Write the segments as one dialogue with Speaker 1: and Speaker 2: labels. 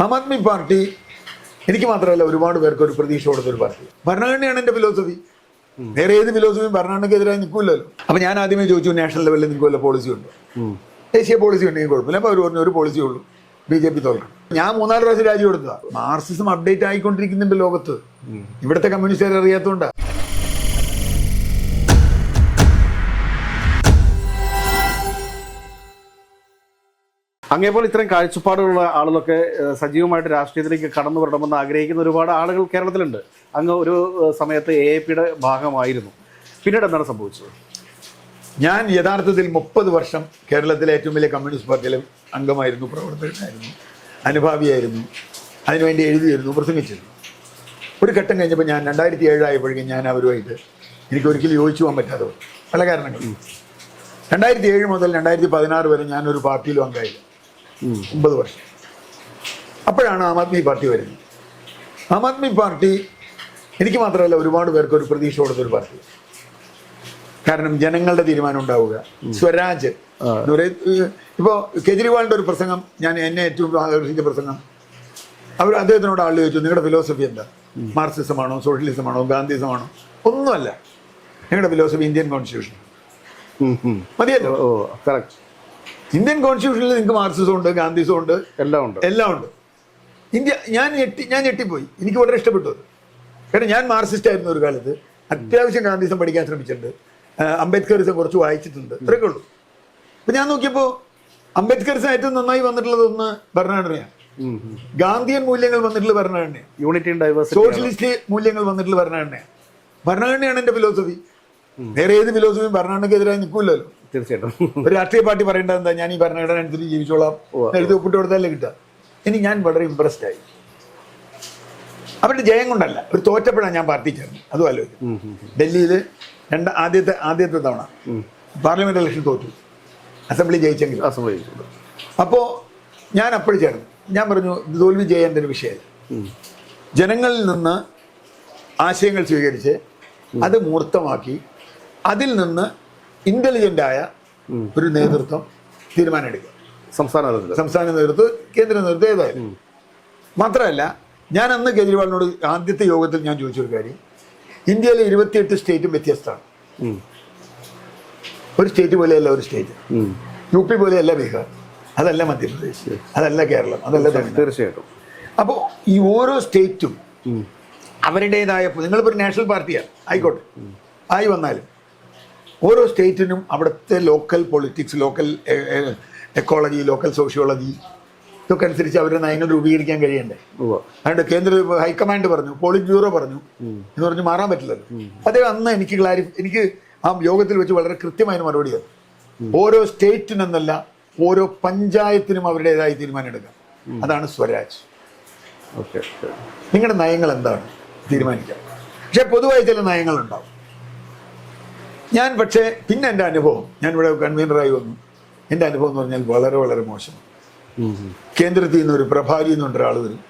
Speaker 1: Aam Aadmi party എനിക്ക് മാത്രമല്ല ഒരുപാട് പേർക്ക് ഒരു പ്രതീക്ഷ കൊടുത്തൊരു പാർട്ടി. ഭരണഘടനയാണ് എന്റെ ഫിലോസഫി വേറെ ഏത് ഫിലോസഫിയും ഭരണഘടനയ്ക്കെതിരായി നിൽക്കില്ലല്ലോ. അപ്പൊ ഞാൻ ആദ്യമേ ചോദിച്ചു നാഷണൽ ലെവലിൽ നിങ്ങൾക്ക് വല്ല പോളിസി ഉണ്ട് ദേശീയ പോളിസി ഉണ്ടെങ്കിൽ കുഴപ്പമില്ല. അപ്പോൾ അവർ പറഞ്ഞു ഒരു പോളിസി ഉള്ളൂ. ബി ജെ പി തോൽക്കണം. ഞാൻ മൂന്നാൽ പ്രാവശ്യം രാജി കൊടുത്തതാണ് മാർസിസം അപ്ഡേറ്റ് ആയിക്കൊണ്ടിരിക്കുന്നുണ്ട് ലോകത്ത്. ഇവിടുത്തെ കമ്മ്യൂണിസ്റ്റുകാർ അറിയാത്തതുകൊണ്ടാ
Speaker 2: അങ്ങേപോലെ ഇത്രയും കാഴ്ചപ്പാടുള്ള ആളുകളൊക്കെ സജീവമായിട്ട് രാഷ്ട്രീയത്തിലേക്ക് കടന്നു വരണമെന്ന് ആഗ്രഹിക്കുന്ന ഒരുപാട് ആളുകൾ കേരളത്തിലുണ്ട്. അങ്ങ് ഒരു സമയത്ത് എ പിയുടെ ഭാഗമായിരുന്നു. പിന്നീട് എന്താണ് സംഭവിച്ചത്?
Speaker 1: ഞാൻ യഥാർത്ഥത്തിൽ മുപ്പത് വർഷം കേരളത്തിലെ ഏറ്റവും വലിയ കമ്മ്യൂണിസ്റ്റ് പാർട്ടിയിലെ അംഗമായിരുന്നു പ്രവർത്തകനായിരുന്നു അനുഭാവിയായിരുന്നു അതിനുവേണ്ടി എഴുതിയിരുന്നു പ്രസംഗിച്ചിരുന്നു. ഒരു ഘട്ടം കഴിഞ്ഞപ്പോൾ ഞാൻ രണ്ടായിരത്തി ഏഴായപ്പോഴേക്കും ഞാൻ അവരുമായിട്ട് എനിക്ക് ഒരിക്കലും യോജിച്ചു പോകാൻ പറ്റാതെ. പല കാരണങ്ങളും രണ്ടായിരത്തി ഏഴ് മുതൽ രണ്ടായിരത്തി പതിനാറ് വരെ ഞാനൊരു പാർട്ടിയിലും അംഗമായില്ല. ഒമ്പത് വർഷം. അപ്പോഴാണ് ആം ആദ്മി പാർട്ടി വരുന്നത്. ആം ആദ്മി പാർട്ടി എനിക്ക് മാത്രമല്ല ഒരുപാട് പേർക്ക് ഒരു പ്രതീക്ഷ കൊടുത്തൊരു പാർട്ടി. കാരണം ജനങ്ങളുടെ തീരുമാനം ഉണ്ടാവുക. സ്വരാജ് ഇപ്പോ കേജ്രിവാളിന്റെ ഒരു പ്രസംഗം ഞാൻ എന്നെ ഏറ്റവും ആകർഷിച്ച പ്രസംഗം. അവർ അദ്ദേഹത്തിനോട് ആൾ ചോദിച്ചു നിങ്ങളുടെ ഫിലോസഫി എന്താ? മാർക്സിസമാണോ സോഷ്യലിസമാണോ ഗാന്ധിസമാണോ? ഒന്നുമല്ല. നിങ്ങളുടെ ഫിലോസഫി ഇന്ത്യൻ കോൺസ്റ്റിറ്റ്യൂഷൻ മതിയല്ലോ?
Speaker 2: കറക്റ്റ്
Speaker 1: ഇന്ത്യൻ കോൺസ്റ്റിറ്റ്യൂഷനിൽ നിങ്ങൾക്ക് മാർക്സിസം ഉണ്ട് ഗാന്ധിസം ഉണ്ട്
Speaker 2: എല്ലാം ഉണ്ട്.
Speaker 1: എല്ലാം ഉണ്ട്. ഇന്ത്യ ഞാൻ ഞെട്ടി ഞാൻ ഞെട്ടിപ്പോയി. എനിക്ക് വളരെ ഇഷ്ടപ്പെട്ടു. കാരണം ഞാൻ മാർക്സിസ്റ്റ് ആയിരുന്നു ഒരു കാലത്ത്. അത്യാവശ്യം ഗാന്ധിസം പഠിക്കാൻ ശ്രമിച്ചിട്ടുണ്ട്. അംബേദ്കറിസം കുറച്ച് വായിച്ചിട്ടുണ്ട്. ഇത്രയൊക്കെ ഉള്ളൂ. അപ്പം ഞാൻ നോക്കിയപ്പോ അംബേദ്കറിസം ഏറ്റവും നന്നായി വന്നിട്ടുള്ളത് ഒന്ന് ഭരണഘടനയാണ്. ഗാന്ധിയൻ മൂല്യങ്ങൾ വന്നിട്ടുള്ള ഭരണഘടനയാണ്.
Speaker 2: യൂണിറ്റി ഡൈവേഴ്സിറ്റി
Speaker 1: സോഷ്യലിസ്റ്റ് മൂല്യങ്ങൾ വന്നിട്ടുള്ള ഭരണഘടനയാണ്. ഭരണഘടനയാണ് എന്റെ ഫിലോസഫി വേറെ ഏത് ഫിലോസഫിയും ഭരണഘടനയ്ക്കെതിരായി നിൽക്കില്ലല്ലോ.
Speaker 2: തീർച്ചയായിട്ടും.
Speaker 1: ഒരു രാഷ്ട്രീയ പാർട്ടി പറയേണ്ടത് എന്താ? ഞാൻ ഈ ഭരണഘടന അനുസരിച്ച് ജീവിച്ചോളാം. എഴുതി ഒപ്പിട്ട് കൊടുത്താലേ കിട്ടുക. ഇനി ഞാൻ വളരെ ഇമ്പ്രസ്ഡ് ആയി. അവരുടെ ജയം കൊണ്ടല്ല. ഒരു തോറ്റപ്പോഴാണ് ഞാൻ പാർട്ടി ചേർന്നത്. അതും ആലോചിക്കും. ഡൽഹിയിൽ രണ്ട് ആദ്യത്തെ ആദ്യത്തെ തവണ പാർലമെന്റ് ഇലക്ഷൻ തോറ്റു. അസംബ്ലി ജയിച്ചെങ്കിൽ
Speaker 2: അസംബ്ലി ജയിച്ചു.
Speaker 1: അപ്പോൾ ഞാൻ അപ്പോഴും ചേർന്നു. ഞാൻ പറഞ്ഞു തോൽവി ജയന്റെ ഒരു വിഷയമല്ല ജനങ്ങളിൽ നിന്ന് ആശയങ്ങൾ സ്വീകരിച്ച് അത് മൂർത്തമാക്കി അതിൽ നിന്ന് ഇന്റലിജന്റ് ആയ ഒരു നേതൃത്വം തീരുമാനം
Speaker 2: എടുക്കുക സംസ്ഥാന
Speaker 1: സംസ്ഥാന നേതൃത്വം കേന്ദ്ര നേതൃത്വം ഏതായാലും. മാത്രമല്ല ഞാൻ അന്ന് കേജ്രിവാളിനോട് ആദ്യത്തെ യോഗത്തിൽ ഞാൻ ചോദിച്ചൊരു കാര്യം. ഇന്ത്യയിലെ ഇരുപത്തിയെട്ട് സ്റ്റേറ്റും വ്യത്യസ്തമാണ്. ഒരു സ്റ്റേറ്റ് പോലെയല്ല ഒരു സ്റ്റേറ്റ്. യു പി പോലെയല്ല ബീഹാർ. അതല്ല മധ്യപ്രദേശ്. അതല്ല കേരളം. അതല്ല
Speaker 2: തീർച്ചയായിട്ടും
Speaker 1: അപ്പോൾ ഈ ഓരോ സ്റ്റേറ്റും അവരുടേതായ നിങ്ങളിപ്പോൾ ഒരു നാഷണൽ പാർട്ടിയാണ്. ആയിക്കോട്ടെ. ആയി വന്നാലും. ഓരോ സ്റ്റേറ്റിനും അവിടുത്തെ local politics local ecology local sociology ഇതൊക്കെ അനുസരിച്ച് അവരുടെ നയങ്ങൾ രൂപീകരിക്കാൻ കഴിയണ്ടേ. അതുകൊണ്ട് കേന്ദ്ര ഹൈക്കമാൻഡ് പറഞ്ഞു പോളിറ്റ് ബ്യൂറോ പറഞ്ഞു എന്ന് പറഞ്ഞ് മാറാൻ പറ്റില്ലല്ലോ. അദ്ദേഹം അന്ന് എനിക്ക് ക്ലാരി എനിക്ക് ആ യോഗത്തിൽ വെച്ച് വളരെ കൃത്യമായ മറുപടിയാണ് ഓരോ സ്റ്റേറ്റിനെന്നല്ല ഓരോ പഞ്ചായത്തിനും അവരുടേതായ തീരുമാനം എടുക്കാം. അതാണ് സ്വരാജ്. നിങ്ങളുടെ നയങ്ങൾ എന്താണ്? തീരുമാനിക്കാം. പക്ഷെ പൊതുവായി ചില നയങ്ങളുണ്ടാവും. ഞാൻ പക്ഷേ പിന്നെ എന്റെ അനുഭവം. ഞാൻ ഇവിടെ കൺവീനറായി വന്നു. എന്റെ അനുഭവം എന്ന് പറഞ്ഞാൽ വളരെ വളരെ മോശം. കേന്ദ്രത്തിൽ നിന്ന് ഒരു പ്രഭാരി എന്ന് പറഞ്ഞ ഒരാൾ വരും.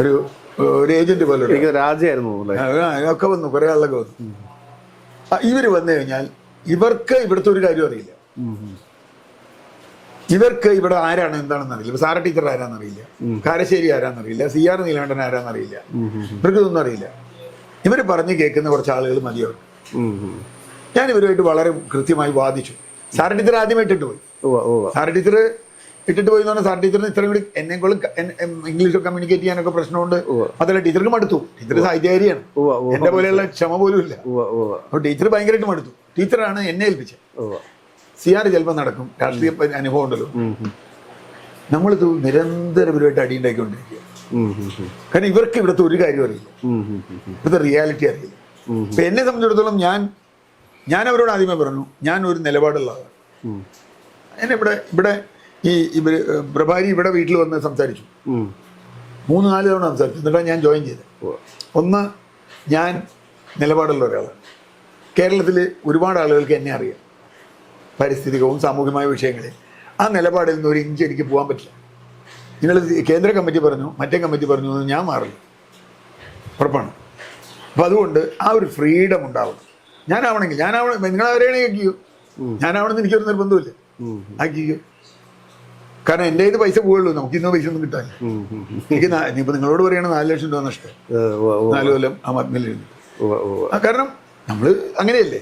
Speaker 1: ഒരു ഒരു ഏജന്റ് പോലെ.
Speaker 2: രാജയായിരുന്നു
Speaker 1: ഒക്കെ വന്നു. കുറെ ആളൊക്കെ വന്നു. ഇവർ ഇവർ വന്നു കഴിഞ്ഞാൽ ഇവർക്ക് ഇവിടുത്തെ ഒരു കാര്യം അറിയില്ല. ഇവർക്ക് ഇവിടെ ആരാണ് എന്താണെന്ന് അറിയില്ല. സാറ ടീച്ചർ ആരാന്നറിയില്ല കാരശ്ശേരി ആരാന്നറിയില്ല സി ആർ നീലകണ്ഠൻ ആരാന്നറിയില്ല ഇവർക്ക് ഇതൊന്നും അറിയില്ല. ഇവർ പറഞ്ഞു കേൾക്കുന്ന കുറച്ച് ആളുകൾ മതിയാവും. ഞാൻ ഇവരുമായിട്ട് വളരെ കൃത്യമായി വാദിച്ചു. സാർ ടീച്ചർ ആദ്യമായിട്ട് ഇട്ടിട്ട് പോയി. സാർ ടീച്ചർ ഇട്ടിട്ട് പോയി എന്ന് പറഞ്ഞാൽ സാർ ടീച്ചറിന് ഇത്രയും കൂടി എന്നെക്കളും ഇംഗ്ലീഷ് കമ്മ്യൂണിക്കേറ്റ് ചെയ്യാനൊക്കെ പ്രശ്നമുണ്ട്. അതല്ല ടീച്ചർക്ക് മടുത്തു. ടീച്ചർ സാഹിത്യകാരിയാണ്. എന്റെ പോലെയുള്ള ക്ഷമ പോലും ഇല്ല. അപ്പോൾ ടീച്ചർ ഭയങ്കരമായിട്ട് മടുത്തു. ടീച്ചറാണ് എന്നെ ഏൽപ്പിച്ചത്. സി ആർ ചിലപ്പോൾ നടക്കും. രാഷ്ട്രീയ അനുഭവം ഉണ്ടല്ലോ. നമ്മളിത് നിരന്തരം ഇവരുമായിട്ട് അടി ഉണ്ടാക്കിക്കൊണ്ടിരിക്കുക
Speaker 2: ഉം, ഉം, ഉം.
Speaker 1: കാരണം ഇവർക്ക് ഇവിടുത്തെ ഒരു കാര്യം അറിയില്ല. ഇവിടുത്തെ റിയാലിറ്റി അറിയില്ല. ഇപ്പൊ എന്നെ സംബന്ധിച്ചിടത്തോളം ഞാൻ ഞാൻ അവരോട് ആദ്യമേ പറഞ്ഞു ഞാൻ ഒരു നിലപാടുള്ള ആളാണ്
Speaker 2: ഉം.
Speaker 1: എന്നെ ഇവിടെ ഇവിടെ ഈ ഇവർ പ്രഭാരി ഇവിടെ വീട്ടിൽ വന്ന് സംസാരിച്ചു. മൂന്ന് നാല് തവണ സംസാരിച്ചു. എന്നിട്ടാണ് ഞാൻ ജോയിൻ ചെയ്തത്. ഒന്ന് ഞാൻ നിലപാടുള്ള ഒരാളാണ്. കേരളത്തിൽ ഒരുപാട് ആളുകൾക്ക് എന്നെ അറിയാം. പാരിസ്ഥിതികവും സാമൂഹികമായ വിഷയങ്ങളിൽ. ആ നിലപാടിൽ നിന്ന് ഒരു ഇഞ്ച് എനിക്ക് പോകാൻ പറ്റില്ല. നിങ്ങൾ കേന്ദ്ര കമ്മിറ്റി പറഞ്ഞു മറ്റേ കമ്മിറ്റി പറഞ്ഞു എന്ന് ഞാൻ മാറില്ല. ഉറപ്പാണ്. അപ്പം അതുകൊണ്ട് ആ ഒരു ഫ്രീഡം ഉണ്ടാവണം ഞാനാവണമെങ്കിൽ ഞാനാവണ നിങ്ങൾ അവരെയാണെങ്കിൽ ആക്കിയോ? ഞാനാവണമെന്ന് എനിക്കൊരു നിർബന്ധമില്ല. ആക്കിക്കോ. കാരണം എന്റെ ഇത് പൈസ പോവുള്ളൂ നമുക്ക് ഇന്ന് പൈസ ഒന്നും കിട്ടാൻ. എനിക്ക് നാ- ഇനിയിപ്പോ നിങ്ങളോട് പറയണ നാല് ലക്ഷം രൂപ നഷ്ടം. നാല് കൊല്ലം ആ. ആ കാരണം നമ്മൾ അങ്ങനെയല്ലേ?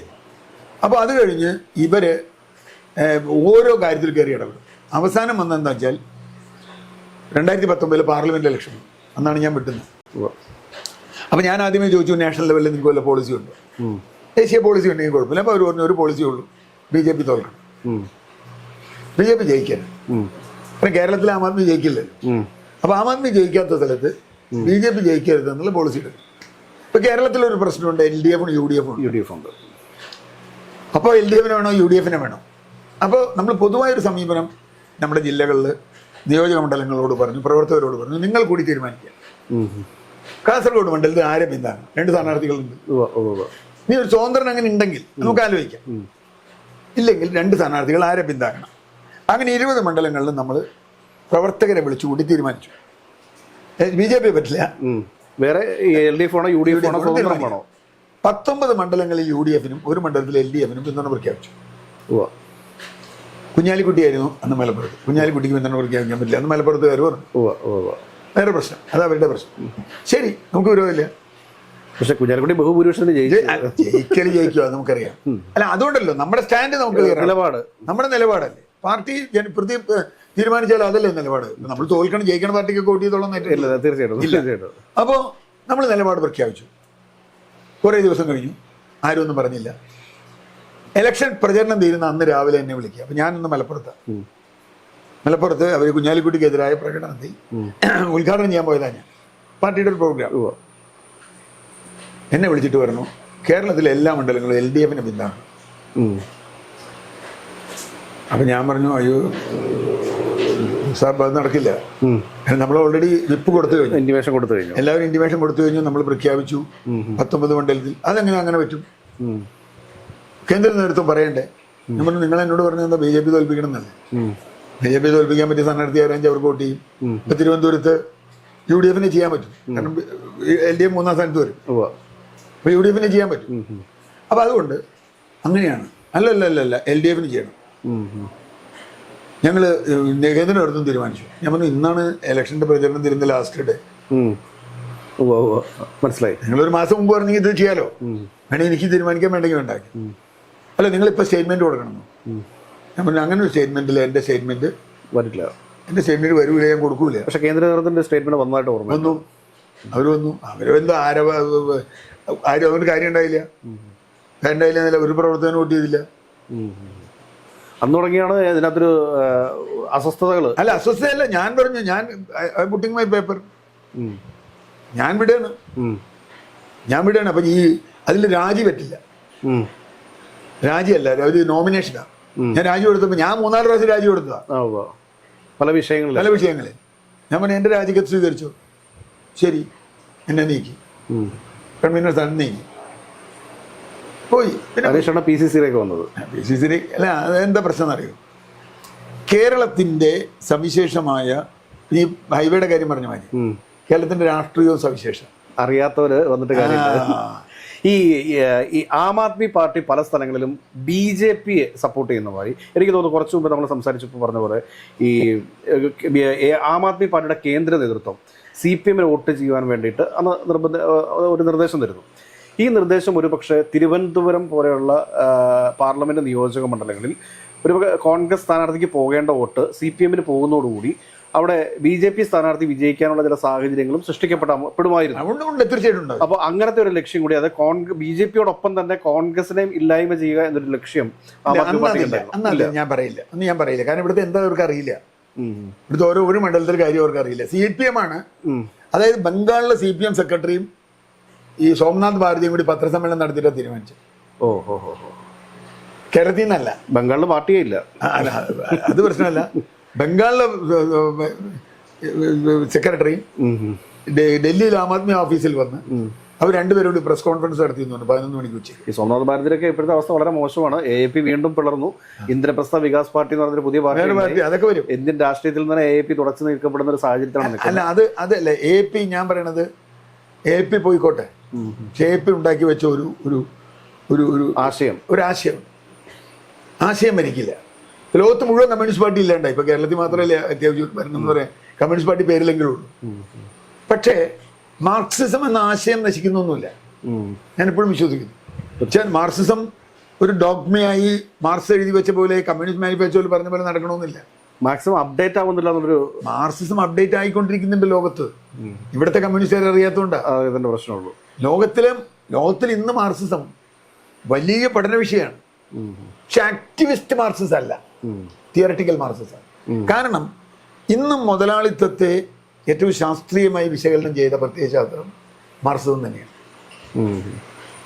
Speaker 1: അപ്പോൾ അത് കഴിഞ്ഞ് ഇവർ ഓരോ കാര്യത്തിൽ കയറി ഇടപെടും. അവസാനം വന്നെന്താ വെച്ചാൽ രണ്ടായിരത്തി പത്തൊമ്പതിൽ പാർലമെന്റ് ഇലക്ഷൻ. അന്നാണ് ഞാൻ വിട്ടുന്നത്. അപ്പോൾ ഞാൻ ആദ്യമേ ചോദിച്ചു നാഷണൽ ലെവലിൽ നിങ്ങൾക്ക് വല്ല പോളിസി ഉണ്ടോ? ദേശീയ പോളിസി ഉണ്ടെങ്കിൽ കുഴപ്പമില്ല. അപ്പോൾ അവർ പറഞ്ഞു ഒരു പോളിസി ഉള്ളൂ. ബി ജെ പി തോൽക്കണം. ബി ജെ പി ജയിക്കാൻ
Speaker 2: അപ്പൊ
Speaker 1: അപ്പം കേരളത്തിൽ ആം ആദ്മി ജയിക്കില്ലല്ലോ
Speaker 2: അപ്പൊ
Speaker 1: അപ്പോൾ ആം ആദ്മി ജയിക്കാത്ത സ്ഥലത്ത് ബി ജെ പി ജയിക്കരുത് എന്നുള്ള പോളിസി എടുക്കും ഇപ്പോൾ കേരളത്തിലൊരു പ്രശ്നമുണ്ട്. എൽ ഡി എഫും യു ഡി എഫും
Speaker 2: യു ഡി എഫ് ഉണ്ട്.
Speaker 1: അപ്പോൾ എൽ ഡി എഫിന് വേണോ യു ഡി എഫിന് വേണോ? അപ്പോൾ നമ്മൾ പൊതുവായൊരു സമീപനം നമ്മുടെ ജില്ലകളിൽ നിയോജക മണ്ഡലങ്ങളോട് പറഞ്ഞു പ്രവർത്തകരോട് പറഞ്ഞു. നിങ്ങൾ കൂടി തീരുമാനിക്കുക. കാസർഗോഡ് മണ്ഡലത്തിൽ ആരെ പിന്താണ് രണ്ട് സ്ഥാനാർത്ഥികളുണ്ട്. നീ ഒരു സ്വതന്ത്രൻ അങ്ങനെ ഉണ്ടെങ്കിൽ നമുക്ക് ആലോചിക്കാം. ഇല്ലെങ്കിൽ രണ്ട് സ്ഥാനാർത്ഥികൾ ആരെ പിന്താക്കണം അങ്ങനെ ഇരുപത് മണ്ഡലങ്ങളിലും നമ്മൾ പ്രവർത്തകരെ വിളിച്ചുകൂടി തീരുമാനിച്ചു. ബി ജെ പി പറ്റില്ല.
Speaker 2: വേറെ എൽ ഡി എഫ് ആണോ യു ഡി എഫ് ആണോ സ്വതന്ത്രം ആണോ?
Speaker 1: പത്തൊമ്പത് മണ്ഡലങ്ങളിൽ യു ഡി എഫിനും ഒരു മണ്ഡലത്തിൽ എൽ ഡി എഫിനും പിന്തുണ പ്രഖ്യാപിച്ചു. കുഞ്ഞാലിക്കുട്ടിയായിരുന്നു അന്ന് മലപ്പുറത്ത്. കുഞ്ഞാലിക്കുട്ടിക്ക് പിന്തുണ പ്രഖ്യാപിക്കാൻ പറ്റില്ല. അന്ന് മലപ്പുറത്തുകാർ പറഞ്ഞു. വേറെ പ്രശ്നം. അതാ അവരുടെ പ്രശ്നം. ശരി നമുക്ക് വിരോധമില്ല
Speaker 2: പക്ഷെ കുഞ്ഞാലിക്കുട്ടി ബഹുഭൂരിപക്ഷത്തിന്
Speaker 1: ജയിക്കൽ ജയിക്കുക നമുക്കറിയാം. അല്ല അതുകൊണ്ടല്ലോ നമ്മുടെ സ്റ്റാൻഡ് നമുക്ക്
Speaker 2: നിലപാട്.
Speaker 1: നമ്മുടെ നിലപാടല്ലേ. പാർട്ടി പ്രതി തീരുമാനിച്ചാൽ അതല്ലേ നിലപാട്. നമ്മൾ തോൽക്കണം ജയിക്കണ പാർട്ടിക്ക് വോട്ട് ചെയ്തോളം
Speaker 2: തീർച്ചയായിട്ടും അപ്പോ
Speaker 1: അപ്പോൾ നമ്മൾ നിലപാട് പ്രഖ്യാപിച്ചു. കുറേ ദിവസം കഴിഞ്ഞു. ആരും ഒന്നും പറഞ്ഞില്ല. ഇലക്ഷൻ പ്രചരണം തീരുന്ന അന്ന് രാവിലെ എന്നെ വിളിക്കുക. അപ്പം ഞാനൊന്ന് മലപ്പുറത്താണ്. മലപ്പുറത്ത് അവർ കുഞ്ഞാലിക്കുട്ടിക്കെതിരായ പ്രകടനത്തിൽ ഉദ്ഘാടനം ചെയ്യാൻ പോയതാണ് ഞാൻ. പാർട്ടിയുടെ ഒരു പ്രോഗ്രാം എന്നെ വിളിച്ചിട്ട് പറഞ്ഞു കേരളത്തിലെ എല്ലാ മണ്ഡലങ്ങളും എൽ ഡി എഫിന് പിന്താണ്. അപ്പൊ ഞാൻ പറഞ്ഞു അയ്യോ സാർ അത് നടക്കില്ല. നമ്മൾ ഓൾറെഡി വിപ്പ് കൊടുത്തു കഴിഞ്ഞു.
Speaker 2: ഇൻഡിമേഷൻ കൊടുത്തു കഴിഞ്ഞു.
Speaker 1: എല്ലാവരും ഇൻഡിമേഷൻ കൊടുത്തു കഴിഞ്ഞു നമ്മൾ പ്രഖ്യാപിച്ചു. പത്തൊമ്പത് മണ്ഡലത്തിൽ. അതെങ്ങനെ അങ്ങനെ പറ്റും. കേന്ദ്ര നേതൃത്വം പറയണ്ടേ? പറഞ്ഞു നിങ്ങൾ എന്നോട് പറഞ്ഞാൽ എന്താ ബി ജെ പി തോൽപ്പിക്കണം എന്നല്ലേ. ബി ജെ പി തോൽപ്പിക്കാൻ പറ്റിയ സ്ഥാനാർത്ഥി ആരും അവർക്ക് വോട്ട് ചെയ്യും. ഇപ്പൊ തിരുവനന്തപുരത്ത് യു ഡി എഫിന് ചെയ്യാൻ പറ്റും. കാരണം എൽ ഡി എഫ് മൂന്നാം സ്ഥാനത്ത് വരും. അപ്പൊ യു ഡി എഫിന് ചെയ്യാൻ പറ്റും. അപ്പോൾ അതുകൊണ്ട് അങ്ങനെയാണ്. അല്ല അല്ല അല്ല അല്ല എൽ ഡി എഫിന് ചെയ്യണം. ഞങ്ങൾ. അടുത്തും കേന്ദ്ര നേതൃത്വം തീരുമാനിച്ചു. ഞാൻ പറഞ്ഞു ഇന്നാണ് ഇലക്ഷന്റെ പ്രചരണം തരുന്ന ലാസ്റ്റ് ഡേ
Speaker 2: മനസ്സിലായി നിങ്ങൾ ഒരു
Speaker 1: നിങ്ങളൊരു മാസം മുമ്പ് പറഞ്ഞെങ്കിൽ ഇത് ചെയ്യാലോ. വേണമെങ്കിൽ എനിക്ക് തീരുമാനിക്കാൻ വേണ്ടെങ്കിൽ ഉണ്ടാക്കി. അല്ല നിങ്ങളിപ്പോൾ സ്റ്റേറ്റ്മെന്റ് കൊടുക്കണം. ഞാൻ പറഞ്ഞു അങ്ങനെ ഒരു സ്റ്റേറ്റ്മെന്റിൽ എന്റെ സ്റ്റേറ്റ്മെന്റ്
Speaker 2: വരില്ല.
Speaker 1: എന്റെ സ്റ്റേറ്റ്മെന്റ് വരൂല ഞാൻ കൊടുക്കൂല.
Speaker 2: പക്ഷെ കേന്ദ്ര നേതൃത്വത്തിന്റെ സ്റ്റേറ്റ്മെന്റ് വന്നതായിട്ട് ഓർമ്മ
Speaker 1: വന്നു. അവർ വന്നു. അവരെന്തോ ആരവ ആരും അവന് കാര്യം ഉണ്ടായില്ല. കാര്യം ഉണ്ടായില്ല എന്നല്ല ഒരു പ്രവർത്തനം കൂട്ടിയതില്ല
Speaker 2: അന്ന് തുടങ്ങിയാണ് ഇതിനകത്തൊരു അസ്വസ്ഥതകൾ.
Speaker 1: അല്ല അസ്വസ്ഥതയല്ല. ഞാൻ പറഞ്ഞു ഞാൻ പുട്ടിങ് മൈ പേപ്പർ ഞാൻ വിടുകയാണ് ഞാൻ വിടുകയാണ് അപ്പം ഈ അതിൽ രാജി പറ്റില്ല. രാജിയല്ല ഒരു നോമിനേഷനാണ് ഞാൻ രാജി കൊടുത്തപ്പോൾ ഞാൻ മൂന്നാൽ പ്രാവശ്യം രാജി കൊടുത്തതാ
Speaker 2: പല വിഷയങ്ങളിൽ
Speaker 1: പല വിഷയങ്ങളിൽ ഞാൻ പറഞ്ഞു എന്റെ രാജിക്കത്ത് സ്വീകരിച്ചു? ശരി. എന്നെ നീക്കി. കൺവീനർ സ്ഥാനം നീക്കി. പോയി. പിന്നെ
Speaker 2: പി സി സിയിലേക്ക് വന്നത്.
Speaker 1: പി സി സിയിലേക്ക് അല്ല അതെന്താ എന്താ പ്രശ്നം എന്നറിയോ കേരളത്തിന്റെ സവിശേഷമായ ഈ ഹൈവേയുടെ കാര്യം പറഞ്ഞ മാതിരി
Speaker 2: ഉം.
Speaker 1: കേരളത്തിന്റെ രാഷ്ട്രീയവും സവിശേഷം.
Speaker 2: അറിയാത്തവര് വന്നിട്ട് കാര്യമില്ല. ഈ ഈ ആം ആദ്മി പാർട്ടി പല സ്ഥലങ്ങളിലും ബി ജെ പിയെ സപ്പോർട്ട് ചെയ്യുന്നതായി എനിക്ക് തോന്നുന്നു കുറച്ച് മുമ്പ് നമ്മൾ സംസാരിച്ചപ്പോൾ പറഞ്ഞ പോലെ ഈ ആം ആദ്മി പാർട്ടിയുടെ കേന്ദ്ര നേതൃത്വം സി പി എമ്മിന് വോട്ട് ചെയ്യുവാൻ വേണ്ടിയിട്ട് അന്ന് നിർബന്ധ ഒരു നിർദ്ദേശം തരുന്നു. ഈ നിർദ്ദേശം ഒരുപക്ഷെ തിരുവനന്തപുരം പോലെയുള്ള പാർലമെന്റ് നിയോജക മണ്ഡലങ്ങളിൽ ഒരു കോൺഗ്രസ് സ്ഥാനാർത്ഥിക്ക് പോകേണ്ട വോട്ട് സി പി എമ്മിന് പോകുന്നതോടുകൂടി അവിടെ ബി ജെ പി സ്ഥാനാർത്ഥി വിജയിക്കാനുള്ള ചില സാഹചര്യങ്ങളും സൃഷ്ടിക്കപ്പെടപ്പെടുമായിരുന്നു
Speaker 1: അതുകൊണ്ട് തീർച്ചയായിട്ടും
Speaker 2: അപ്പോൾ അങ്ങനത്തെ ഒരു ലക്ഷ്യം കൂടി അത് കോൺഗ്രസ് ബി ജെ പിയോടൊപ്പം തന്നെ കോൺഗ്രസിനെയും ഇല്ലായ്മ ചെയ്യുക എന്നൊരു ലക്ഷ്യം.
Speaker 1: അന്നല്ല ഞാൻ പറയില്ല. അന്ന് ഞാൻ പറയില്ല. കാരണം ഇവിടുത്തെ എന്താ അവർക്ക് അറിയില്ല. ഇവിടുത്തെ ഓരോ ഒരു മണ്ഡലത്തിൽ കാര്യം അവർക്ക് അറിയില്ല. സി പി എം ആണ്. അതായത് ബംഗാളിലെ സി പി എം സെക്രട്ടറിയും ഈ സോംനാഥ് ഭാരതിയും കൂടി പത്രസമ്മേളനം നടത്തിയിട്ട് തീരുമാനിച്ചു
Speaker 2: ഓ ഹോ ഹോ ഹോ.
Speaker 1: കേരളത്തിൽ നിന്നല്ല.
Speaker 2: ബംഗാളിൽ പാർട്ടിയേ ഇല്ല.
Speaker 1: അത് പ്രശ്നമല്ല. ബംഗാളിലെ
Speaker 2: സെക്രട്ടറി.
Speaker 1: ഡൽഹിയിൽ ആം ആദ്മി ഓഫീസിൽ വന്ന് അവർ രണ്ടുപേരും കൂടി പ്രസ് കോൺഫറൻസ് നടത്തി പതിനൊന്ന് മണിക്ക് ഉച്ചയ്ക്ക്.
Speaker 2: ഈ സോമനാഥ് ഭാരതിയിലൊക്കെ ഇപ്പോഴത്തെ അവസ്ഥ വളരെ മോശമാണ്. എ പി വീണ്ടും പിളർന്നു. ഇന്ദ്രപ്രസ്ഥ വികാസ് പാർട്ടി എന്ന് പറഞ്ഞൊരു പുതിയ പാർട്ടി
Speaker 1: പാർട്ടി അതൊക്കെ വരും.
Speaker 2: ഇന്ത്യൻ രാഷ്ട്രീയത്തിൽ നിന്ന് എ പി തുടച്ചു നീക്കപ്പെടുന്ന ഒരു സാഹചര്യത്തിലാണ്
Speaker 1: അല്ല അത് അതല്ല എ പി ഞാൻ പറയണത് എ പി പോയിക്കോട്ടെ. പക്ഷെ എ പി ഉണ്ടാക്കി വെച്ച ഒരു ഒരു ഒരു ഒരു
Speaker 2: ആശയം.
Speaker 1: ഒരു ആശയം. ആശയം മരിക്കില്ല ലോകത്ത് മുഴുവൻ കമ്മ്യൂണിസ്റ്റ് പാർട്ടി ഇല്ലാണ്ടായി. ഇപ്പൊ കേരളത്തിൽ മാത്രമല്ല എന്ന് പറയാം കമ്മ്യൂണിസ്റ്റ് പാർട്ടി പേരില്ലെങ്കിലും ഉള്ളൂ. പക്ഷേ മാർക്സിസം എന്ന ആശയം നശിക്കുന്നൊന്നുമില്ല. ഞാൻ എപ്പോഴും വിശ്വസിക്കുന്നു. പക്ഷേ മാർക്സിസം ഒരു ഡോഗ്മയായി മാർക്സ് എഴുതി വെച്ച പോലെ കമ്മ്യൂണിസ്റ്റ് മാനിഫെസ്റ്റോയിൽ പറഞ്ഞ പോലെ നടക്കണമെന്നില്ല.
Speaker 2: മാക്സിമം അപ്ഡേറ്റ് ആവുന്നില്ല എന്നൊരു
Speaker 1: മാർക്സിസം അപ്ഡേറ്റ് ആയിക്കൊണ്ടിരിക്കുന്നുണ്ട് ലോകത്ത്. ഇവിടുത്തെ കമ്മ്യൂണിസ്റ്റുകാർ
Speaker 2: അറിയാത്തതുകൊണ്ടാണ് പ്രശ്നമുള്ളൂ.
Speaker 1: ലോകത്തിലെ ലോകത്തിൽ ഇന്ന് മാർക്സിസം വലിയ പഠന വിഷയമാണ്. പക്ഷെ ആക്ടിവിസ്റ്റ് മാർക്സിസം അല്ല. തിയറട്ടിക്കൽ മാർക്സിസം കാരണം ഇന്നും മുതലാളിത്തത്തെ ഏറ്റവും ശാസ്ത്രീയമായി വിശകലനം ചെയ്ത പ്രത്യയശാസ്ത്രം മാർക്സിസം തന്നെയാണ്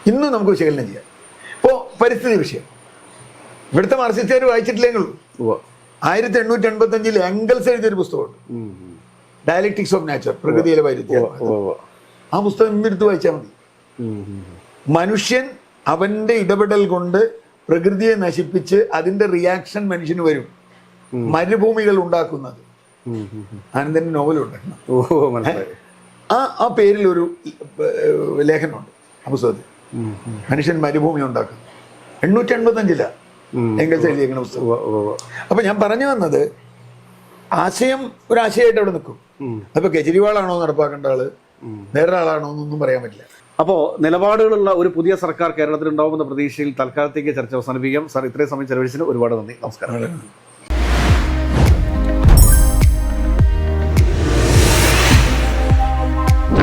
Speaker 1: ഇന്നും നമുക്ക് വിശകലനം ചെയ്യാം ഇപ്പോൾ പരിസ്ഥിതി വിഷയം ഇവിടുത്തെ മാർക്സിസ്റ്റുകാർ വായിച്ചിട്ടില്ലെങ്കിലും. ആയിരത്തി എണ്ണൂറ്റി എൺപത്തി അഞ്ചിൽ എംഗൽസ് എഴുതിയൊരു പുസ്തകമുണ്ട്. ഡയലക്ടിക്സ് ഓഫ് നാച്ചർ പ്രകൃതിയിലെ വൈരുദ്ധ്യം. ആ പുസ്തകം ഇന്നെടുത്ത് വായിച്ചാൽ മതി. മനുഷ്യൻ അവന്റെ ഇടപെടൽ കൊണ്ട് പ്രകൃതിയെ നശിപ്പിച്ച് അതിന്റെ റിയാക്ഷൻ മനുഷ്യന് വരും. മരുഭൂമികൾ ഉണ്ടാക്കുന്നത്. ആനന്ദന്റെ
Speaker 2: മനസ്സിലായി.
Speaker 1: ആ ആ പേരിൽ ഒരു ലേഖനമുണ്ട്.
Speaker 2: അപുസ്തകത്തിൽ.
Speaker 1: മനുഷ്യൻ മരുഭൂമി ഉണ്ടാക്കുന്നു. എണ്ണൂറ്റി എൺപത്തഞ്ചില
Speaker 2: എങ്കിൽസ്
Speaker 1: എങ്കിൽ എഴുതിയിരിക്കുന്ന പുസ്തകം. അപ്പൊ ഞാൻ പറഞ്ഞു വന്നത് ആശയം ഒരു ആശയമായിട്ട് അവിടെ നിൽക്കും. അപ്പൊ കെജ്രിവാളാണോ നടപ്പാക്കേണ്ട ആൾ? വേറെ ആളാണോ എന്നൊന്നും പറയാൻ പറ്റില്ല.
Speaker 2: അപ്പോൾ നിലപാടുകളുള്ള ഒരു പുതിയ സർക്കാർ കേരളത്തിൽ ഉണ്ടാവുമെന്ന പ്രതീക്ഷയിൽ തൽക്കാലത്തേക്ക് ചർച്ച അവസാനിപ്പിക്കാം. സാർ ഇത്രയും സമയം ചെലവഴിച്ചതിന് ഒരുപാട് നന്ദി. നമസ്കാരം.